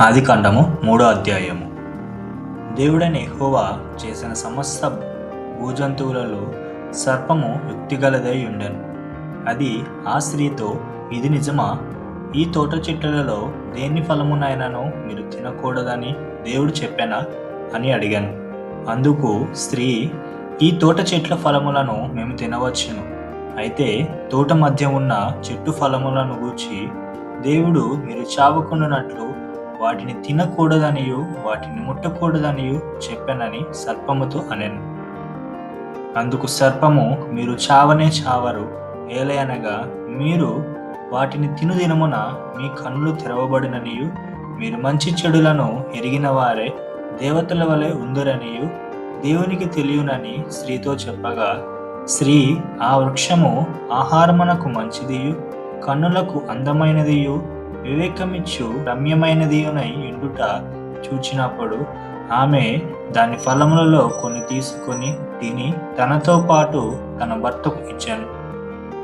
ఆదికాండము మూడో అధ్యాయము. దేవుడని ఎహోవా చేసిన సమస్త భూజంతువులలో సర్పము యుక్తిగలదై ఉండను. అది ఆ స్త్రీతో ఇది నిజమా? ఈ తోట చెట్లలో దేని ఫలమునైనాను మీరు తినకూడదని దేవుడు చెప్పానా అని అడిగాను. అందుకు స్త్రీ ఈ తోట చెట్ల ఫలములను మేము తినవచ్చును. అయితే తోట మధ్య ఉన్న చెట్టు ఫలములను గూర్చి దేవుడు మీరు చావకుండానట్లు వాటిని తినకూడదనియు వాటిని ముట్టకూడదనియు చెప్పానని సర్పముతో అనెను. అందుకు సర్పము మీరు చావనే చావరు. ఏలయనగా మీరు వాటిని తిను దినమున మీ కన్నులు తెరవబడిననియు మీరు మంచి చెడులను ఎరిగిన వారే దేవతల వలె ఉందరనియు దేవునికి తెలియనని స్త్రీతో చెప్పగా స్త్రీ ఆ వృక్షము ఆహారమునకు మంచిదియు కన్నులకు అందమైనదియు వివేకమిచ్చు రమ్యమైనదియునై ఎండుట చూచినప్పుడు ఆమె దాని ఫలములలో కొన్ని తీసుకొని తిని తనతో పాటు తన భర్తకు ఇచ్చాను.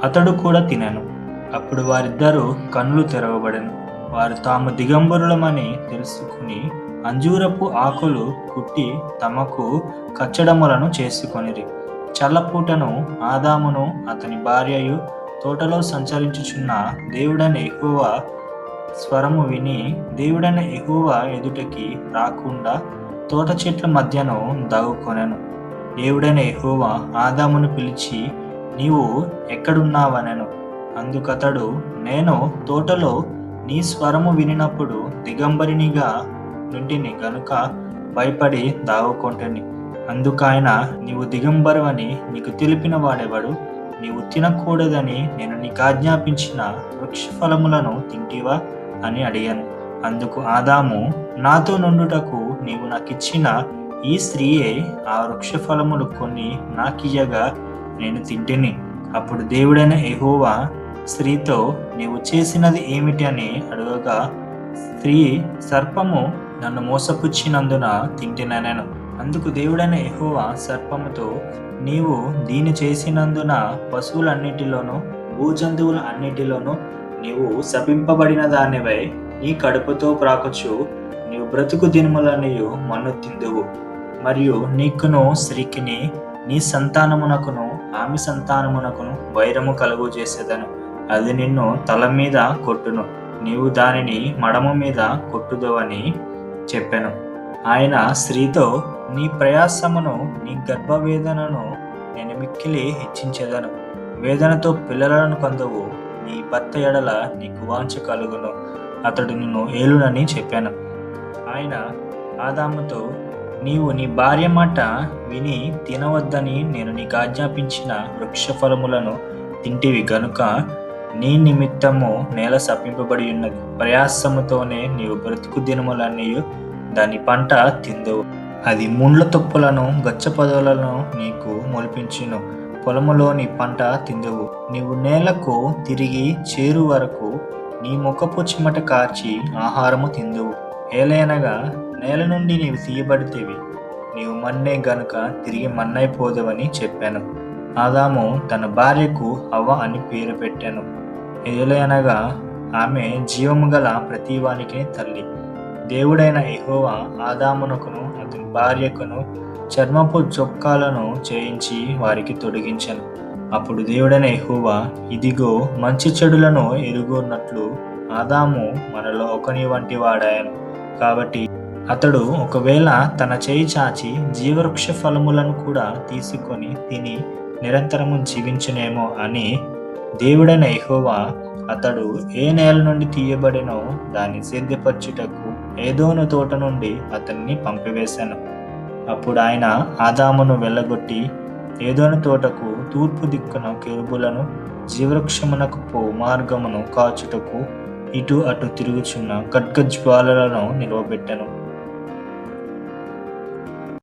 అతడు కూడా తినను. అప్పుడు వారిద్దరూ కన్నులు తెరవబడను. వారు తాము దిగంబరులమని తెలుసుకుని అంజూరపు ఆకులు కుట్టి తమకు కచ్చడములను చేసుకొనిరి. చల్లపూటను ఆదామును అతని భార్యయు తోటలో సంచరించుచున్న దేవుడని ఎక్కువ స్వరము విని దేవుడైన ఎగువ ఎదుటకి రాకుండా తోట చెట్ల మధ్యను దాగుకొనెను. దేవుడైన ఎగువ ఆదామును పిలిచి నీవు ఎక్కడున్నావనెను? అందుకతడు నేను తోటలో నీ స్వరము వినినప్పుడు దిగంబరినిగా నుండిని గనుక భయపడి దావుకొంటని అందుకాయన నీవు దిగంబరవని నీకు తెలిపిన వాడెవడు? నీవు తినకూడదని నేను నీకు ఆజ్ఞాపించిన వృక్ష ఫలములను తింటివా? అని అడిగాను. అందుకు ఆదాము నాతో నుండుటకు నీవు నాకిచ్చిన ఈ స్త్రీయే ఆ వృక్ష ఫలములు కొన్ని నాకియ్యగా నేను తింటిని. అప్పుడు దేవుడైన ఎహోవా స్త్రీతో నీవు చేసినది ఏమిటి అని అడగగా స్త్రీ సర్పము నన్ను మోసపుచ్చినందున తింటిననెను అందుకు దేవుడైన ఎహోవా సర్పముతో నీవు దీని చేసినందున పశువులన్నిటిలోనూ భూజంతువుల అన్నిటిలోనూ నీవు శపింపబడిన దానివై నీ కడుపుతో ప్రాకుచు నీవు బ్రతుకు దినములనియు మన్ను తిందువు. మరియు నీకును స్త్రీకిని నీ సంతానమునకును ఆమె సంతానమునకును వైరము కలుగు చేసేదను. అది నిన్ను తల మీద కొట్టును. నీవు దానిని మడమ మీద కొట్టుదవని చెప్పాను. ఆయన స్త్రీతో నీ ప్రయాసమును నీ గర్భవేదనను నేను మిక్కిలి హెచ్చించేదను. వేదనతో పిల్లలను పొందవు నీ భర్త ఎడల నీకు వాంఛ కలుగును. అతడు నిన్ను ఏలునని చెప్పాను. ఆయన ఆదాముతో నీవు నీ భార్య మాట విని తినవద్దని నేను నీకు ఆజ్ఞాపించిన వృక్ష ఫలములను తింటివి గనుక నీ నిమిత్తము నేల సప్పింపబడి ఉన్నది ప్రయాసముతోనే నీవు బ్రతుకు దినములన్నీ దాని పంట తిందువు. అది ముండ్ల తుప్పులను గచ్చ పదవులను నీకు మొలిపించును. పొలములోని పంట తిందువు. నీవు నేలకు తిరిగి చేరు వరకు నీ ముఖపు చిమట కార్చి ఆహారము తిందువు. ఏలైనగా నేల నుండి నీవు తీయబడితేవి. నీవు మన్నే గనుక తిరిగి మన్నైపోదవని చెప్పాను. ఆదాము తన భార్యకు అవ్వ అని పేరు పెట్టాను. ఏలైనగా ఆమె జీవము గల ప్రతివానికి తల్లి. దేవుడైన ఎహోవా ఆదామునకును అతని భార్యకును చర్మపు చొక్కాలను చేయించి వారికి తొడిగించను. అప్పుడు దేవుడైన హువా ఇదిగో మంచి చెడులను ఎరుగున్నట్లు ఆదాము మనలో ఒకని వంటి వాడాయను. కాబట్టి అతడు ఒకవేళ తన చేయి చాచి జీవవృక్ష ఫలములను కూడా తీసుకొని తిని నిరంతరము జీవించునేమో అని దేవుడైన ఎహోవా అతడు ఏ నేల నుండి తీయబడినో దాన్ని సిద్ధపరచుటకు ఏదోను తోట నుండి అతన్ని పంపివేశాను అప్పుడు ఆయన ఆదామును వెళ్ళగొట్టి ఏదోని తోటకు తూర్పు దిక్కున కెరుబులను జీవృక్షమునకు పో మార్గమును కాచుటకు ఇటు అటు తిరుగుచున్న ఖడ్గజ్వాలలను నిలవబెట్టెను.